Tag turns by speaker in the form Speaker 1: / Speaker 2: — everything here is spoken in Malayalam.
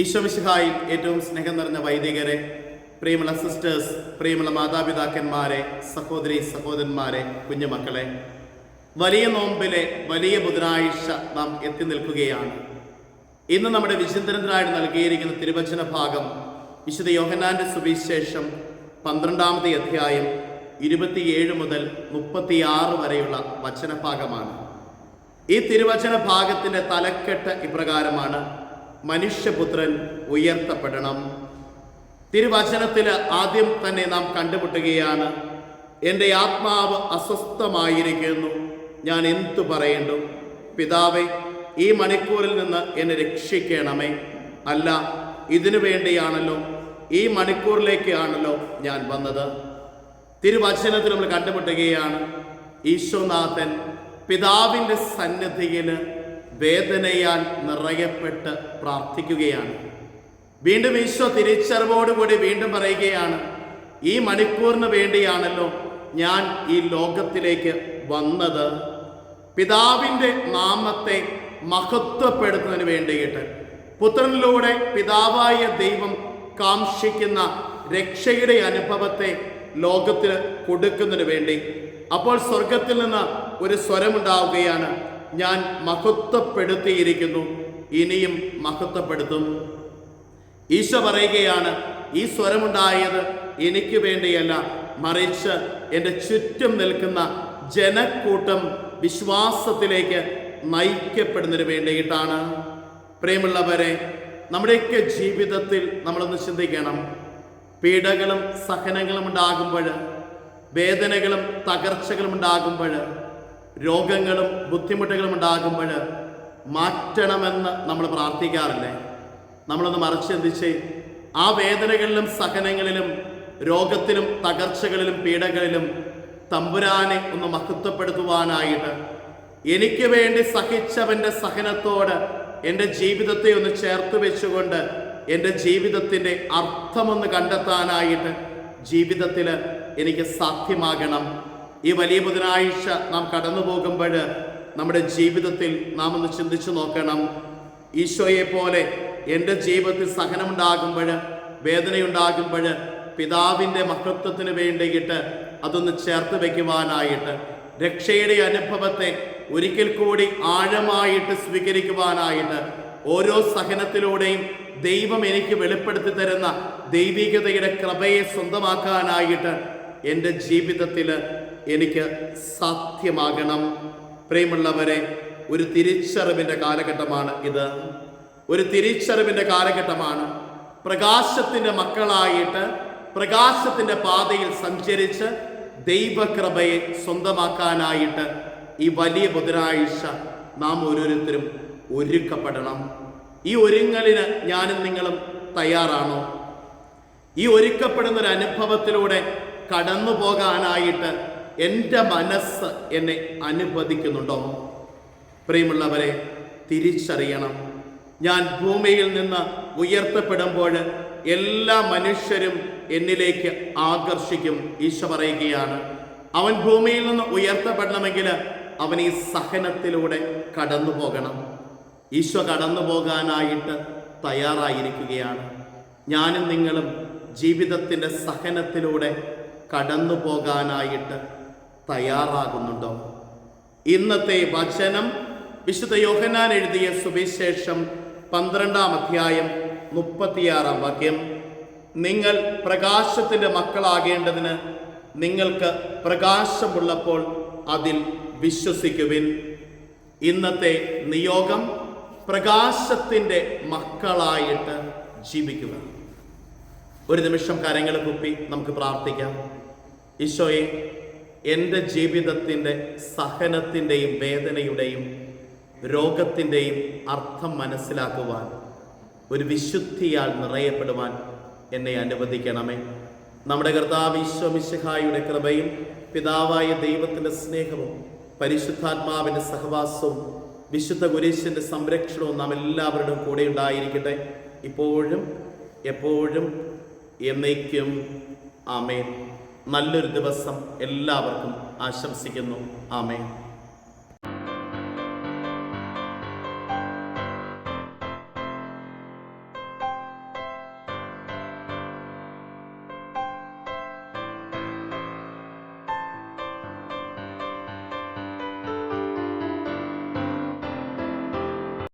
Speaker 1: ഈശ്വമിശിഹായിൽ ഏറ്റവും സ്നേഹം നിറഞ്ഞ വൈദികരെ പ്രിയമുള്ള സിസ്റ്റേഴ്സ് പ്രിയമുള്ള മാതാപിതാക്കന്മാരെ സഹോദരി സഹോദരന്മാരെ കുഞ്ഞുമക്കളെ വലിയ നോമ്പിലെ വലിയ ബുധനാഴ്ച നാം എത്തി നിൽക്കുകയാണ്. ഇന്ന് നമ്മുടെ വിചിന്തനത്തിനായിട്ട് നൽകിയിരിക്കുന്ന തിരുവചന ഭാഗം വിശുദ്ധ യോഹനാന്റെ സുവിശേഷം പന്ത്രണ്ടാമത്തെ അധ്യായം ഇരുപത്തിയേഴ് മുതൽ മുപ്പത്തിയാറ് വരെയുള്ള വചനഭാഗമാണ്. ഈ തിരുവചന ഭാഗത്തിന്റെ തലക്കെട്ട് ഇപ്രകാരമാണ്. മനുഷ്യപുത്രൻ ഉയർത്തപ്പെടണം. തിരുവചനത്തിൽ ആദ്യം തന്നെ നാം കണ്ടുമുട്ടുകയാണ് എന്റെ ആത്മാവ് അസ്വസ്ഥമായിരിക്കുന്നു. ഞാൻ എന്തു പറയേണ്ടു? പിതാവെ ഈ മണിക്കൂറിൽ നിന്ന് എന്നെ രക്ഷിക്കണമേ. അല്ല ഇതിനു വേണ്ടിയാണല്ലോ ഈ മണിക്കൂറിലേക്കാണല്ലോ ഞാൻ വന്നത്. തിരുവചനത്തിൽ നമ്മൾ കണ്ടുമുട്ടുകയാണ് ഈശോനാഥൻ പിതാവിന്റെ സന്നിധിയിൽ വേദനയാൽ നിറയപ്പെട്ട് പ്രാർത്ഥിക്കുകയാണ്. വീണ്ടും ഈശോ തിരിച്ചറിവോടുകൂടി വീണ്ടും പറയുകയാണ് ഈ മണിക്കൂറിന് വേണ്ടിയാണല്ലോ ഞാൻ ഈ ലോകത്തിലേക്ക് വന്നത്. പിതാവിന്റെ നാമത്തെ മഹത്വപ്പെടുത്തുന്നതിന് വേണ്ടിയിട്ട് പുത്രനിലൂടെ പിതാവായ ദൈവം കാംക്ഷിക്കുന്ന രക്ഷയുടെ അനുഭവത്തെ ലോകത്തിന് കൊടുക്കുന്നതിന് വേണ്ടി. അപ്പോൾ സ്വർഗത്തിൽ നിന്ന് ഒരു സ്വരമുണ്ടാവുകയാണ് ഞാൻ മഹത്വപ്പെടുത്തിയിരിക്കുന്നു. ഇനിയും മഹത്വപ്പെടുത്തും. ഈശോ പറയുകയാണ് ഈ സ്വരമുണ്ടായത് എനിക്ക് വേണ്ടിയല്ല. മറിച്ച് എന്റെ ചുറ്റും നിൽക്കുന്ന ജനക്കൂട്ടം വിശ്വാസത്തിലേക്ക് നയിക്കപ്പെടുന്നതിന് വേണ്ടിയിട്ടാണ്. പ്രിയമുള്ളവരെ നമ്മുടെയൊക്കെ ജീവിതത്തിൽ നമ്മളൊന്ന് ചിന്തിക്കണം. പീഡകളും സഹനങ്ങളും ഉണ്ടാകുമ്പോൾ വേദനകളും തകർച്ചകളും ഉണ്ടാകുമ്പോൾ രോഗങ്ങളും ബുദ്ധിമുട്ടുകളും ഉണ്ടാകുമ്പോൾ മാറ്റണമെന്ന് നമ്മൾ പ്രാർത്ഥിക്കാറില്ലേ? നമ്മളൊന്ന് മറിച്ച് ചിന്തിച്ച് ആ വേദനകളിലും സഹനങ്ങളിലും രോഗത്തിലും തകർച്ചകളിലും പീഡകളിലും തമ്പുരാനെ ഒന്ന് മഹത്വപ്പെടുത്തുവാനായിട്ട് എനിക്ക് വേണ്ടി സഹിച്ചവന്റെ സഹനത്തോട് എന്റെ ജീവിതത്തെ ഒന്ന് ചേർത്ത് വെച്ചുകൊണ്ട് എന്റെ ജീവിതത്തിന്റെ അർത്ഥമൊന്ന് കണ്ടെത്താനായിട്ട് ജീവിതത്തിൽ എനിക്ക് സാധ്യമാകണം. ഈ വലിയ ബുധനാഴ്ച നാം കടന്നു പോകുമ്പോൾ നമ്മുടെ ജീവിതത്തിൽ നാം ഒന്ന് ചിന്തിച്ചു നോക്കണം. ഈശോയെ പോലെ എന്റെ ജീവിതത്തിൽ സഹനമുണ്ടാകുമ്പോൾ വേദനയുണ്ടാകുമ്പോൾ പിതാവിന്റെ മഹത്വത്തിന് വേണ്ടിയിട്ട് അതൊന്ന് ചേർത്ത് വയ്ക്കുവാനായിട്ട് രക്ഷയുടെ അനുഭവത്തെ ഒരിക്കൽ കൂടി ആഴമായിട്ട് സ്വീകരിക്കുവാനായിട്ട് ഓരോ സഹനത്തിലൂടെയും ദൈവം എനിക്ക് വെളിപ്പെടുത്തി തരുന്ന ദൈവികതയുടെ കൃപയെ സ്വന്തമാക്കാനായിട്ട് എന്റെ ജീവിതത്തിൽ എനിക്ക് സാധ്യമാകണം. പ്രിയമുള്ളവരെ ഒരു തിരിച്ചറിവിന്റെ കാലഘട്ടമാണ് ഇത്. ഒരു തിരിച്ചറിവിന്റെ കാലഘട്ടമാണ്. പ്രകാശത്തിന്റെ മക്കളായിട്ട് പ്രകാശത്തിന്റെ പാതയിൽ സഞ്ചരിച്ച് ദൈവകൃപയെ സ്വന്തമാക്കാനായിട്ട് ഈ വലിയ ബുധനാഴ്ച നാം ഓരോരുത്തരും ഒരുക്കപ്പെടണം. ഈ ഒരുങ്ങലിന് ഞാനും നിങ്ങളും തയ്യാറാണോ? ഈ ഒരുക്കപ്പെടുന്നൊരു അനുഭവത്തിലൂടെ കടന്നു പോകാനായിട്ട് എന്റെ മനസ്സ് എന്നെ അനുവദിക്കുന്നുണ്ടോ? പ്രിയമുള്ളവരെ തിരിച്ചറിയണം. ഞാൻ ഭൂമിയിൽ നിന്ന് ഉയർത്തപ്പെടുമ്പോൾ എല്ലാ മനുഷ്യരും എന്നിലേക്ക് ആകർഷിക്കും ഈശോ പറയുകയാണ്. അവൻ ഭൂമിയിൽ നിന്ന് ഉയർത്തപ്പെടണമെങ്കിൽ അവൻ ഈ സഹനത്തിലൂടെ കടന്നു പോകണം ഈശോ കടന്നു പോകാനായിട്ട് തയ്യാറായിരിക്കുകയാണ്. ഞാനും നിങ്ങളും ജീവിതത്തിന്റെ സഹനത്തിലൂടെ കടന്നു പോകാനായിട്ട് തയ്യാറാകുന്നുണ്ടോ? ഇന്നത്തെ വചനം വിശുദ്ധ യോഹനാൻ എഴുതിയ സുവിശേഷം പന്ത്രണ്ടാം അധ്യായം മുപ്പത്തിയാറാം വാക്യം. നിങ്ങൾ പ്രകാശത്തിന്റെ മക്കളാകേണ്ടതിന് നിങ്ങൾക്ക് പ്രകാശമുള്ളപ്പോൾ അതിൽ വിശ്വസിക്കുവിൻ. ഇന്നത്തെ നിയോഗം പ്രകാശത്തിന്റെ മക്കളായിട്ട് ജീവിക്കുക ഒരു നിമിഷം കരങ്ങൾ കുപ്പി നമുക്ക് പ്രാർത്ഥിക്കാം. ഈശോയെ എന്റെ ജീവിതത്തിന്റെ സഹനത്തിന്റെയും വേദനയുടെയും രോഗത്തിന്റെയും അർത്ഥം മനസ്സിലാക്കുവാൻ ഒരു വിശുദ്ധിയാൽ നിറയപ്പെടുവാൻ എന്നെ അനുവദിക്കണമേ. നമ്മുടെ കർത്താവ് ഈശ്വമിശിഹായുടെ കൃപയും പിതാവായ ദൈവത്തിന്റെ സ്നേഹവും പരിശുദ്ധാത്മാവിന്റെ സഹവാസവും വിശുദ്ധ ഗുരീശന്റെ സംരക്ഷണവും നാം എല്ലാവരുടെയും കൂടെ ഉണ്ടായിരിക്കട്ടെ. ഇപ്പോഴും എപ്പോഴും എന്നേക്കും. ആമേൻ. നല്ലൊരു ദിവസം എല്ലാവർക്കും ആശംസിക്കുന്നു. ആമേൻ.